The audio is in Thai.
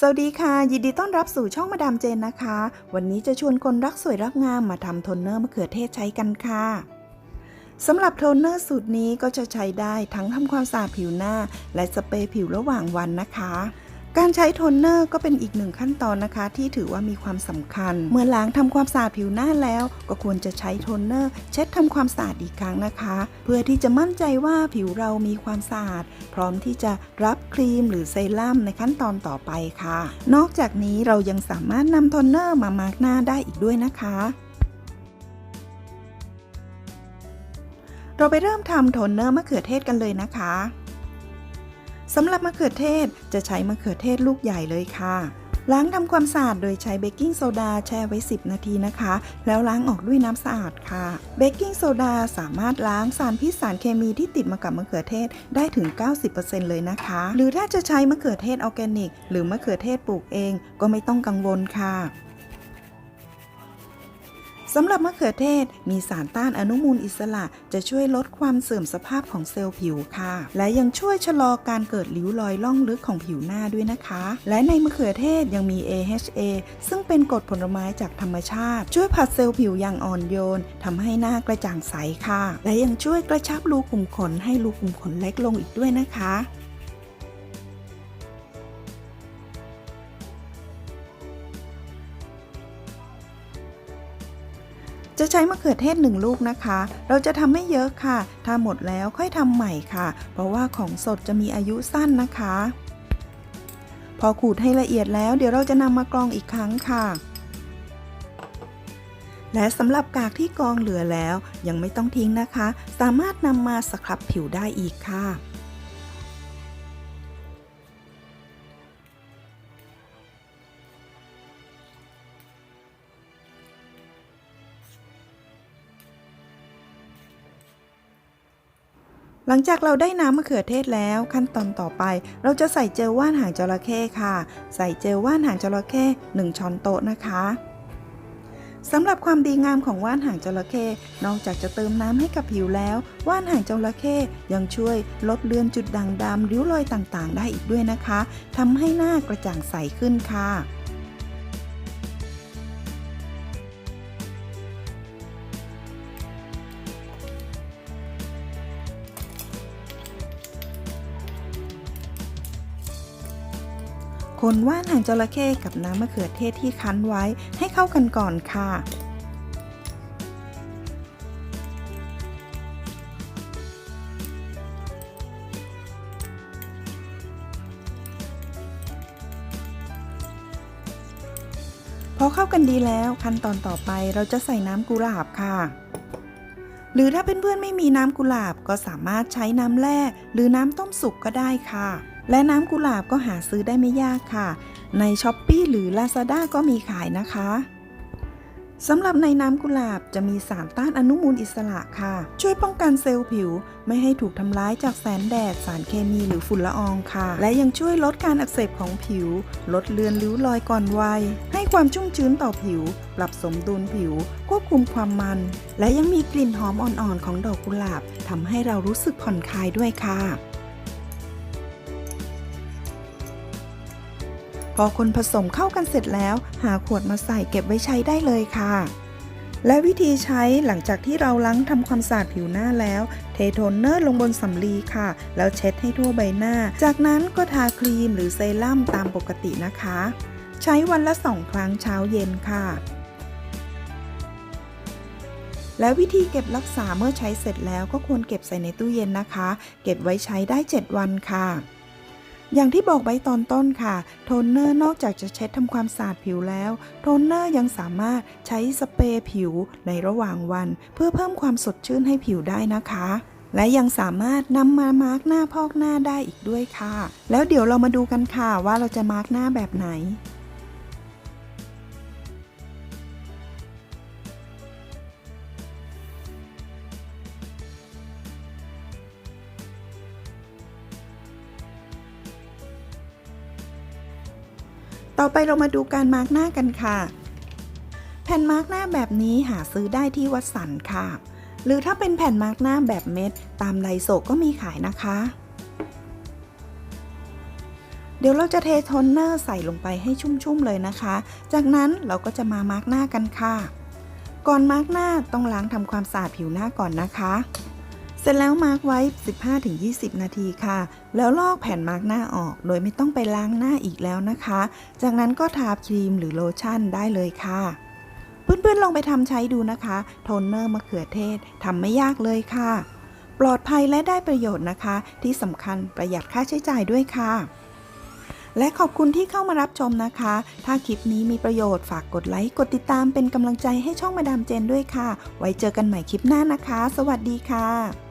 สวัสดีค่ะ ยินดีต้อนรับสู่ช่องมาดามเจนนะคะ วันนี้จะชวนคนรักสวยรักงามมาทำโทนเนอร์มะเขือเทศใช้กันค่ะสำหรับโทนเนอร์สูตรนี้ก็จะใช้ได้ทั้งทำความสะอาดผิวหน้า และสเปรย์ผิวระหว่างวันนะคะ การใช้โทนเนอร์ก็เป็นอีกหนึ่งขั้นตอนนะคะ ที่ถือว่ามีความสำคัญ เมื่อล้างทำความสะอาดผิวหน้าแล้ว ก็ควรจะใช้โทนเนอร์เช็ดทำความสะอาดอีกครั้งนะคะ เพื่อที่จะมั่นใจว่าผิวเรามีความสะอาด พร้อมที่จะรับครีมหรือเซรั่มในขั้นตอนต่อไปค่ะ นอกจากนี้เรายังสามารถนำโทนเนอร์มามาร์กหน้าได้อีกด้วยนะคะเราไปเริ่มทำโทนเนอร์มะเขือเทศกันเลยนะคะ สำหรับมะเขือเทศจะใช้มะเขือเทศลูกใหญ่เลยค่ะ ล้างทำความสะอาดโดยใช้เบกกิ้งโซดาแช่ไว้ 10 นาทีนะคะ แล้วล้างออกด้วยน้ำสะอาดค่ะ เบกกิ้งโซดาสามารถล้างสารพิษสารเคมีที่ติดมากับมะเขือเทศได้ถึง 90%เลยนะคะ หรือถ้าจะใช้มะเขือเทศออร์แกนิก หรือมะเขือเทศปลูกเองก็ไม่ต้องกังวลค่ะ สำหรับมะเขือเทศมีสารต้านอนุมูลอิสระจะช่วยลดความเสื่อมสภาพของเซลล์ผิวค่ะ และยังช่วยชะลอการเกิดริ้วรอยล่องลึกของผิวหน้าด้วยนะคะ และในมะเขือเทศยังมี AHA ซึ่งเป็นกรดผลไม้จากธรรมชาติ ช่วยผัดเซลล์ผิวอย่างอ่อนโยนทำให้หน้ากระจ่างใสค่ะ และยังช่วยกระชับรูขุมขนให้รูขุมขนเล็กลงอีกด้วยนะคะ จะใช้มะเขือเทศหนึ่งลูกนะคะ เราจะทำไม่เยอะค่ะ ถ้าหมดแล้วค่อยทำใหม่ค่ะ เพราะว่าของสดจะมีอายุสั้นนะคะ พอขูดให้ละเอียดแล้วเดี๋ยวเราจะนำมากรองอีกครั้งค่ะ และสำหรับกากที่กรองเหลือแล้ว ยังไม่ต้องทิ้งนะคะ สามารถนำมาสครับผิวได้อีกค่ะ หลังจากเราได้น้ำมะเขือเทศแล้ว ขั้นตอนต่อไป เราจะใส่เจลว่านหางจระเข้ค่ะ ใส่เจลว่านหางจระเข้1ช้อนโต๊ะนะคะสำหรับความดีงามของว่านหางจระเข้นอกจากจะเติมน้ำให้กับผิวแล้ว ว่านหางจระเข้ยังช่วยลดเลือนจุดด่างดำริ้วรอยต่างๆ ได้อีกด้วยนะคะทำให้หน้ากระจ่างใสขึ้นค่ะ คนว่านหางจระเข้กับน้ำมะเขือเทศที่คั้นไว้ให้เข้ากันก่อนค่ะ พอเข้ากันดีแล้วขั้นตอนต่อไปเราจะใส่น้ำกุหลาบค่ะหรือถ้าเพื่อนๆไม่มีน้ำกุหลาบก็สามารถใช้น้ำแร่หรือน้ำต้มสุกก็ได้ค่ะ และน้ำกุหลาบก็หาซื้อได้ไม่ยากค่ะ ใน s h อ p e e หรือ Lazada ก็มีขายนะคะสำหรับในน้ำกุหลาบจะมีสารต้านอนุมูลอิสระค่ะ ช่วยป้องกันเซลล์ผิว ไม่ให้ถูกทำร้ายจากแสงแดด สารเคมีหรือฝุ่นละอองค่ะ และยังช่วยลดการอักเสบของผิว ลดเลือนริ้วรอยก่อนวัย ให้ความชุ่มชื้นต่อผิว ปรับสมดุลผิว ควบคุมความมัน และยังมีกลิ่นหอมอ่อนๆของดอกกุหลาบทำให้เรารู้สึกผ่อนคลายด้วยค่ะ พอคนผสมเข้ากันเสร็จแล้ว หาขวดมาใส่เก็บไว้ใช้ได้เลยค่ะ และวิธีใช้หลังจากที่เราล้างทำความสะอาดผิวหน้าแล้ว เทโทนเนอร์ลงบนสำลีค่ะ แล้วเช็ดให้ทั่วใบหน้า จากนั้นก็ทาครีมหรือเซรั่มตามปกตินะคะ ใช้วันละสองครั้งเช้าเย็นค่ะและวิธีเก็บรักษาเมื่อใช้เสร็จแล้วก็ควรเก็บใส่ในตู้เย็นนะคะ เก็บไว้ใช้ได้ 7 วันค่ะ อย่างที่บอกไว้ตอนต้นค่ะ โทนเนอร์นอกจากจะเช็ดทำความสะอาดผิวแล้ว โทนเนอร์ยังสามารถใช้สเปรย์ผิวในระหว่างวัน เพื่อเพิ่มความสดชื่นให้ผิวได้นะคะ และยังสามารถนำมามาร์กหน้าพอกหน้าได้อีกด้วยค่ะ แล้วเดี๋ยวเรามาดูกันค่ะว่าเราจะมาร์กหน้าแบบไหน ต่อไปเรามาดูการมาร์กหน้ากันค่ะ แผ่นมาร์กหน้าแบบนี้หาซื้อได้ที่วัดสันค่ะ หรือถ้าเป็นแผ่นมาร์กหน้าแบบเม็ด ตามไดโซก็มีขายนะคะ เดี๋ยวเราจะเทโทนเนอร์ใส่ลงไปให้ชุ่มๆเลยนะคะ จากนั้นเราก็จะมามาร์กหน้ากันค่ะ ก่อนมาร์กหน้าต้องล้างทำความสะอาดผิวหน้าก่อนนะคะ เสร็จแล้วมาร์กไว้ 15-20 นาทีค่ะ แล้วลอกแผ่นมาร์กหน้าออก โดยไม่ต้องไปล้างหน้าอีกแล้วนะคะ จากนั้นก็ทาครีมหรือโลชั่นได้เลยค่ะเพื่อนๆลองไปทำใช้ดูนะคะ โทนเนอร์มะเขือเทศทำไม่ยากเลยค่ะ ปลอดภัยและได้ประโยชน์นะคะ ที่สำคัญประหยัดค่าใช้จ่ายด้วยค่ะ และขอบคุณที่เข้ามารับชมนะคะ ถ้าคลิปนี้มีประโยชน์ฝากกดไลค์ กดติดตามเป็นกำลังใจให้ช่องมาดามเจนด้วยค่ะ ไว้เจอกันใหม่คลิปหน้านะคะ สวัสดีค่ะ